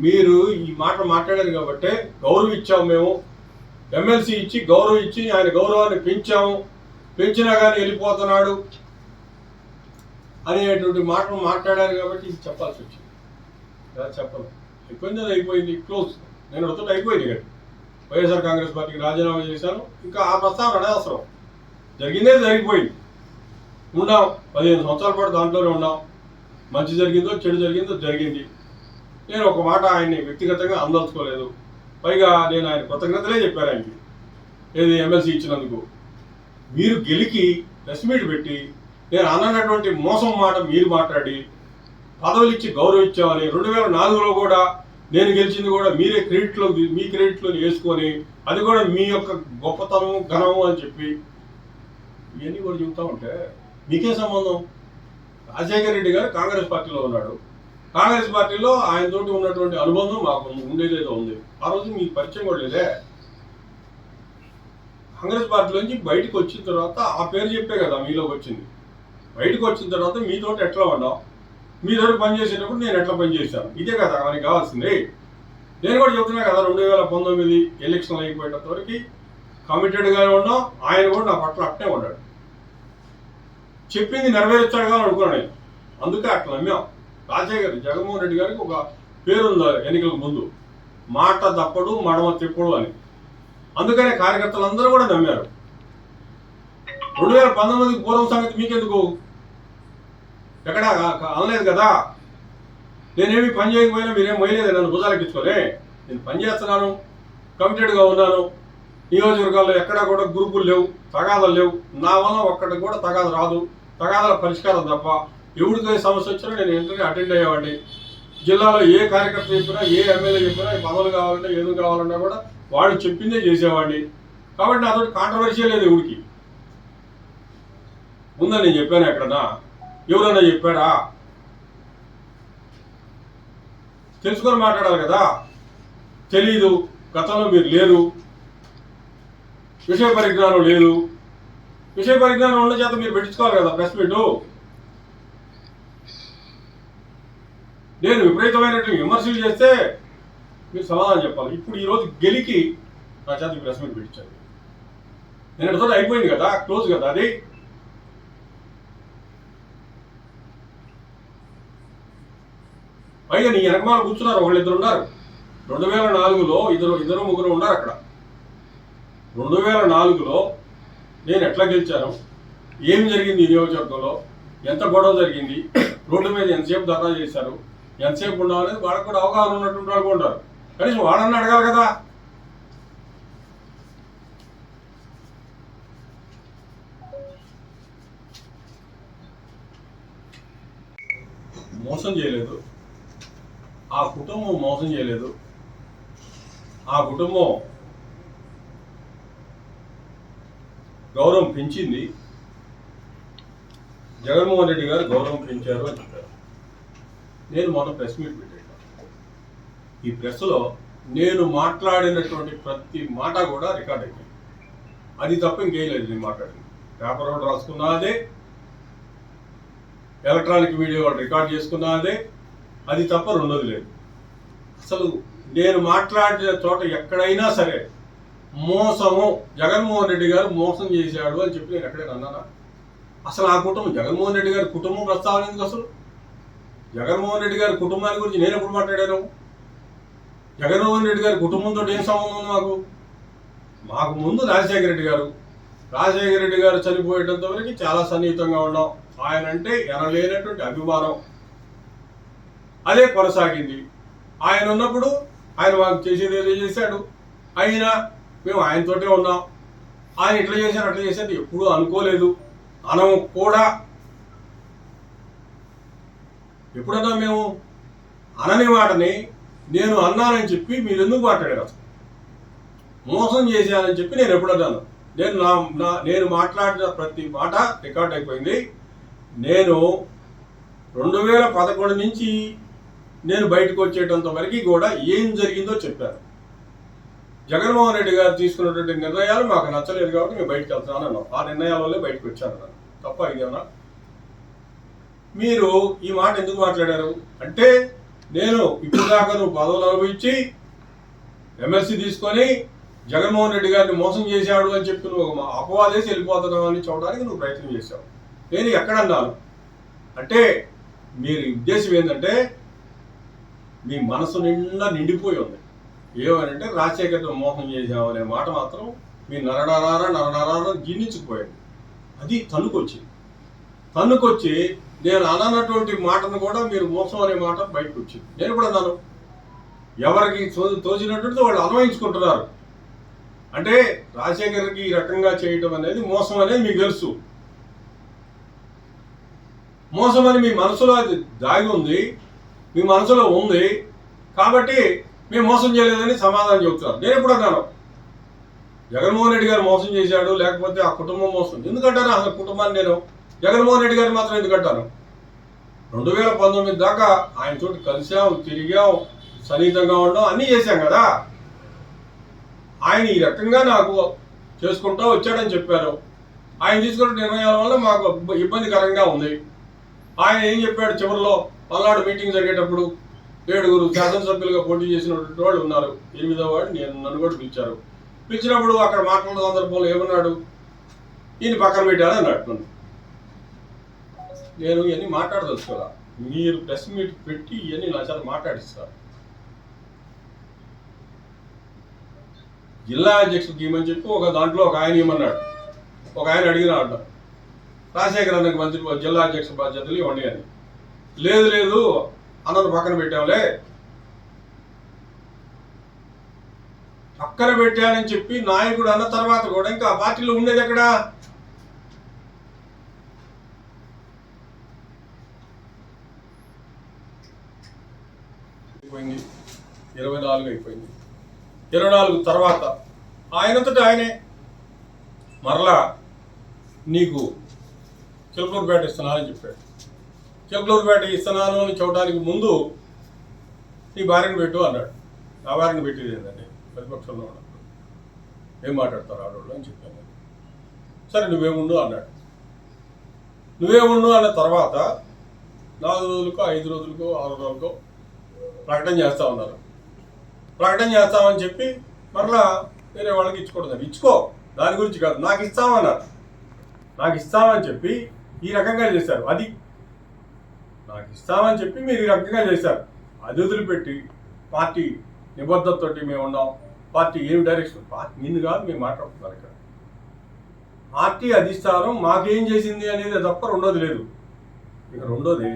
మీరు ఈ మాట మాట్లాడారు కాబట్టి గౌరవం ఇచ్చాము మేము. ఎమ్మెల్సీ ఇచ్చి గౌరవం ఇచ్చి ఆయన గౌరవాన్ని పెంచాము. పెంచినా కానీ వెళ్ళిపోతున్నాడు అనేటువంటి మాటలు మాట్లాడారు కాబట్టి ఇది చెప్పాల్సి వచ్చింది. ఇలా చెప్పను అయిపోయింది అది అయిపోయింది. క్లోజ్ నేను వస్తుంటే అయిపోయింది కదా. వైఎస్ఆర్ కాంగ్రెస్ పార్టీకి రాజీనామా చేశాను. ఇంకా ఆ ప్రస్తావన అనవసరం. జరిగిందే జరిగిపోయింది. ఉన్నాం. పదిహేను సంవత్సరాల పాటు దాంట్లోనే ఉన్నాం. మంచి జరిగిందో చెడు జరిగిందో జరిగింది. నేను ఒక మాట ఆయన్ని వ్యక్తిగతంగా అందల్చుకోలేదు. పైగా నేను ఆయన కృతజ్ఞతలే చెప్పాను ఆయనకి. ఏది ఎమ్మెల్సీ ఇచ్చినందుకు. మీరు గెలికి ప్రెస్ మీట్ పెట్టి నేను అన్నటువంటి మోసం మాట మీరు మాట్లాడి పదవులు ఇచ్చి గౌరవించామని రెండు వేల నాలుగులో కూడా నేను గెలిచింది కూడా మీరే క్రెడిట్లో మీ క్రెడిట్లో వేసుకొని అది కూడా మీ యొక్క గొప్పతనం ఘనము అని చెప్పి ఇవన్నీ కూడా చెబుతా ఉంటే మీకే సంబంధం? రాజశేఖర రెడ్డి గారు కాంగ్రెస్ పార్టీలో ఉన్నాడు. కాంగ్రెస్ పార్టీలో ఆయనతోటి ఉన్నటువంటి అనుబంధం మాకు ఉండేదేదో ఉంది. ఆ రోజు మీకు పరిచయం కూడా లేదే. కాంగ్రెస్ పార్టీలోంచి బయటకు వచ్చిన తర్వాత ఆ పేరు చెప్పే కదా మీలోకి వచ్చింది. బయటకు వచ్చిన తర్వాత మీతోటి ఎట్లా ఉన్నాం మీతో పని చేసేటప్పుడు నేను ఎట్లా పనిచేశాను ఇదే కదా మనకి కావాల్సింది. నేను కూడా చెప్తున్నా కదా రెండు వేల పంతొమ్మిది ఎలక్షన్ అయిపోయేటంత వరకు కమిటెడ్గానే ఉన్నాం ఆయన కూడా నా పట్ల అట్టే ఉన్నాడు. చెప్పింది నెరవేర్చాడుగా అనుకున్నాను నేను. అందుకే అట్లా నమ్మాం. రాజశేఖర్ జగన్మోహన్ రెడ్డి గారికి ఒక పేరుంది ఎన్నికలకు ముందు? మాట తప్పడు మడమ తిప్పడు అని. అందుకనే కార్యకర్తలందరూ కూడా నమ్మారు. రెండు వేల పంతొమ్మిది పూర్వం సంగతి మీకెందుకు? ఎక్కడా? అనలేదు కదా? నేనేమి పని చేయకపోయినా మీరేం మొయ్యలేదు నన్ను భుజాలకిచ్చుకోలే నేను పని చేస్తున్నాను కమిటెడ్గా ఉన్నాను. నియోజకవర్గాల్లో ఎక్కడా కూడా గ్రూపులు లేవు తగాదాలు లేవు. నా వల్ల ఒక్కటి కూడా తగాద రాదు. తగాదాల పరిష్కారం తప్ప ఎవరికి సమస్య వచ్చినా నేను వెంటనే అటెండ్ అయ్యేవాడిని. జిల్లాలో ఏ కార్యకర్త చెప్పినా ఏ ఎమ్మెల్యే చెప్పినా పదవులు కావాలంటే ఏదో కావాలన్నా కూడా వాళ్ళు చెప్పిందే చేసేవాడిని. కాబట్టి నాతో కాంట్రవర్సీ లేదు ఎవరికి ముందని నేను చెప్పాను ఎక్కడన్నా. ఎవరన్నా చెప్పాడా? తెలుసుకొని మాట్లాడాలి కదా. తెలీదు. గతంలో మీరు లేరు. విషయ పరిజ్ఞానం లేదు. విషయ పరిజ్ఞానం ఉన్న చేత మీరు పెట్టించుకోవాలి కదా ప్రెస్ మీటు. నేను విపరీతమైనటువంటి విమర్శలు చేస్తే మీరు సమాధానం చెప్పాలి. ఇప్పుడు ఈరోజు గెలికి నా చేత ప్రెస్ మీట్ పెట్టించారు. నేను తోట అయిపోయింది కదా క్లోజ్ కదా అది? పైగా నీ వెనకమాల కూర్చున్నారు వాళ్ళిద్దరు ఉన్నారు. రెండు వేల నాలుగులో ఇద్దరు ఇద్దరు ముగ్గురు ఉన్నారు అక్కడ. రెండు వేల నాలుగులో నేను ఎట్లా గెలిచాను? ఏం జరిగింది ఈ నియోజకవర్గంలో? ఎంత గొడవ జరిగింది? రోడ్ల మీద ఎంతసేపు ధర్నా చేశారు? ఎంతసేపు ఉండాలనేది వాళ్ళకు కూడా అవగాహన ఉన్నటువంటి వాళ్ళు ఉంటారు. కనీసం వాళ్ళని అడగాలి కదా. మోసం చేయలేదు. ఆ కుటుంబం మోసం చేయలేదు. ఆ కుటుంబం గౌరవం పెంచింది. జగన్మోహన్ రెడ్డి గారు గౌరవం పెంచారు అని చెప్పారు. నేను మొన్న ప్రెస్ మీట్ పెట్టాను ఈ ప్రెస్లో నేను మాట్లాడినటువంటి ప్రతి మాట కూడా రికార్డ్ అయింది అది తప్ప ఇంకేం లేదు నేను మాట్లాడింది. పేపర్ ఒకటి రాసుకున్నా అదే ఎలక్ట్రానిక్ వీడియో ఒకటి రికార్డ్ చేసుకున్నా అదే అది తప్ప రెండోది లేదు. అసలు నేను మాట్లాడిన చోట ఎక్కడైనా సరే మోసము జగన్మోహన్ రెడ్డి గారు మోసం చేశాడు అని చెప్పి నేను ఎక్కడైనా అన్నానా? అసలు ఆ కుటుంబం జగన్మోహన్ రెడ్డి గారి కుటుంబం ప్రస్తావన ఎందుకు అసలు? జగన్మోహన్ రెడ్డి గారి కుటుంబాన్ని గురించి నేను ఎప్పుడు మాట్లాడాను? జగన్మోహన్ రెడ్డి గారి కుటుంబంతో ఏం సంబంధం ఉంది మాకు? మాకు ముందు రాజశేఖర రెడ్డి గారు. రాజశేఖర రెడ్డి గారు చనిపోయేటంత వరకు చాలా సన్నిహితంగా ఉన్నాం. ఆయన అంటే ఎనలేనటువంటి అభిమానం. అదే కొనసాగింది. ఆయన ఉన్నప్పుడు ఆయన మాకు చేసేది ఏదో చేశాడు. అయినా మేము ఆయనతోటే ఉన్నాం. ఆయన ఇట్లా చేశారు అట్లా చేశారు ఎప్పుడూ అనుకోలేదు. అనము కూడా ఎప్పుడన్నా మేము అనని మాటని నేను అన్నానని చెప్పి మీరు ఎందుకు మాట్లాడారు? మోసం చేశానని చెప్పి నేను ఎప్పుడన్నాను నేను నా నా నేను మాట్లాడిన ప్రతి మాట రికార్డ్ అయిపోయింది. నేను రెండు వేల పదకొండు నుంచి నేను బయటకు వచ్చేటంత వరకు కూడా ఏం జరిగిందో చెప్పాను జగన్మోహన్ రెడ్డి గారు తీసుకున్నటువంటి నిర్ణయాలు మాకు నచ్చలేదు కాబట్టి మేము బయటకు వెళ్తున్నాను అన్నాను ఆ నిర్ణయాల వల్లే బయటకు వచ్చాను తప్ప ఇదేమన్నా మీరు ఈ మాట ఎందుకు మాట్లాడారు? అంటే నేను ఇప్పుడు దాకా నువ్వు పదవులు అనుభవించి ఎమ్మెల్సీ తీసుకొని జగన్మోహన్ రెడ్డి గారిని మోసం చేశాడు అని చెప్పి నువ్వు ఒక అపవాదేసి వెళ్ళిపోతున్నావు అని చూడడానికి నువ్వు ప్రయత్నం చేశావు. నేను ఎక్కడన్నాను? అంటే మీరు ఉద్దేశం ఏంటంటే మీ మనసు నిండా నిండిపోయి ఉంది. ఏమనంటే రాజశేఖర్ని మోసం చేశాం అనే మాట మాత్రం మీ నరనరార నరనరార జీర్ణించుకుపోయింది అది తన్నుకొచ్చింది. తన్నుకొచ్చి నేను అనన్నటువంటి మాటను కూడా మీరు మోసం అనే మాట బయటకు వచ్చింది. నేను కూడా అన్నాను ఎవరికి తో- తోచినట్టు వాళ్ళు అన్వయించుకుంటున్నారు. అంటే రాజశేఖర్కి ఈ రకంగా చేయటం అనేది మోసం అనేది మీకు తెలుసు. మోసం అని మీ మనసులో అది దాగి ఉంది మీ మనసులో ఉంది కాబట్టి మేము మోసం చేయలేదని సమాధానం చెబుతున్నారు. నేను ఎప్పుడు అన్నాను జగన్మోహన్ రెడ్డి గారు మోసం చేశాడు లేకపోతే ఆ కుటుంబం మోసం. ఎందుకంటారు అసలు కుటుంబాన్ని నేను? జగన్మోహన్ రెడ్డి గారిని మాత్రం ఎందుకంటాను రెండు వేల పంతొమ్మిది దాకా ఆయన తోటి కలిసాం తిరిగాం సన్నిహితంగా ఉండడం అన్నీ చేశాం కదా. ఆయన ఈ రకంగా నాకు చేసుకుంటూ వచ్చాడని చెప్పారు. ఆయన తీసుకున్న నిర్ణయాల వల్ల మాకు ఇబ్బందికరంగా ఉంది. ఆయన ఏం చెప్పాడు చివరిలో? పల్నాడు మీటింగ్ జరిగేటప్పుడు ఏడుగురు శాసనసభ్యులుగా పోటీ చేసినటువంటి వాళ్ళు ఉన్నారు. ఎనిమిదో వాడు నేను నన్ను కూడా పిలిచారు. పిలిచినప్పుడు అక్కడ మాట్లాడిన సందర్భంలో ఏమన్నాడు? ఈయన పక్కన పెట్టాడు అన్నట్టు నేను ఇవన్నీ మాట్లాడదలుచుకోవాలా మీరు ప్రెస్ మీట్ పెట్టి ఇవన్నీ నా చేత మాట్లాడిస్తారు జిల్లా అధ్యక్షుడికి ఇవ్వమని చెప్పి? ఒక దాంట్లో ఒక ఆయన ఇవ్వమన్నాడు ఒక ఆయన అడిగిన అడ్డ రాజశేఖర్ అన్నకి మంత్రి జిల్లా అధ్యక్ష బాధ్యతలు ఇవ్వండి అని. లేదు లేదు అన్నను పక్కన పెట్టాంలే పక్కన పెట్టానని చెప్పి నాయకుడు అన్న తర్వాత కూడా ఇంకా ఆ పార్టీలో ఉండేది ఎక్కడా? అయిపోయింది. ఇరవై నాలుగు అయిపోయింది. ఇరవై నాలుగు తర్వాత ఆయనంతటా ఆయనే మరలా నీకు చిలకలూరుపేట ఇస్తున్నానని చెప్పాడు. చిలకలూరుపేట ఇస్తున్నాను అని చూడడానికి ముందు నీ భార్యను పెట్టు అన్నాడు. నా భార్యను పెట్టేది ఏంటండి ప్రతిపక్షంలో ఉన్నప్పుడు ఏం మాట్లాడతారు ఆడవాళ్ళు అని చెప్పాను. సరే నువ్వేముండు అన్నాడు. నువ్వేముండు అన్న తర్వాత నాలుగు రోజులకో ఐదు రోజులకో ఆరు రోజులకో ప్రకటన చేస్తా ఉన్నారు. ప్రకటన చేస్తామని చెప్పి మరలా వేరే వాళ్ళకి ఇచ్చుకూడదు ఇచ్చుకో దాని గురించి కాదు. నాకు ఇస్తామన్నారు. నాకు ఇస్తామని చెప్పి ఈ రకంగా చేశారు. అది నాకు ఇస్తామని చెప్పి మీరు ఈ రకంగా చేశారు. అది వదిలిపెట్టి పార్టీ నిబద్ధతతోటి మేము ఉన్నాం. పార్టీ ఏమి డైరెక్షన్ పార్టీ నిన్ను కాదు మేము మాట్లాడుతున్నారు ఇక్కడ. పార్టీ అధిష్టానం మాకేం చేసింది అనేది తప్ప రెండోది లేదు. ఇక రెండోది